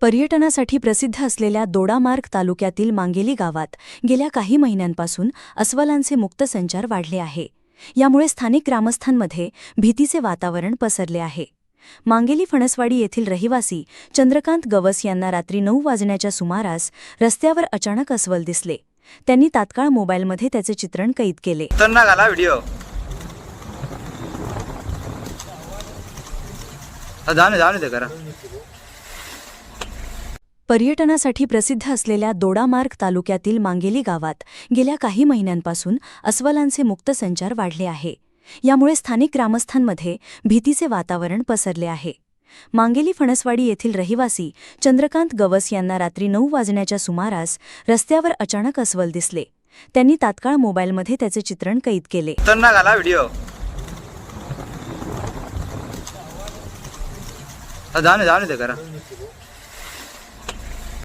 पर्यटनासाठी प्रसिद्ध असलेल्या दोडामार्ग तालुक्यातील मांगेली गावात गेल्या काही महिन्यांपासून अस्वलांचे मुक्त संचार वाढले आहे. यामुळे स्थानिक ग्रामस्थांमध्ये भीतीचे वातावरण पसरले आहे. मांगेली फणसवाडी येथील रहिवासी चंद्रकांत गवस यांना रात्री नऊ वाजण्याच्या सुमारास रस्त्यावर अचानक अस्वल दिसले. त्यांनी तात्काळ मोबाईलमध्ये त्याचे चित्रण कैद केले. व्हिडिओ. करा. पर्यटनासाठी प्रसिद्ध असलेल्या दोडामार्ग तालुक्यातील मांगेली गावात गेल्या काही महिन्यांपासून अस्वलांचे मुक्त संचार वाढले आहे. यामुळे स्थानिक ग्रामस्थांमध्ये भीतीचे वातावरण पसरले आहे. मांगेली फणसवाडी येथील रहिवासी चंद्रकांत गवस यांना रात्री नऊ वाजण्याच्या सुमारास रस्त्यावर अचानक अस्वल दिसले. त्यांनी तात्काळ मोबाईलमध्ये त्याचे चित्रण कैद केले. व्हिडिओ. जाणे जाणे ते करा.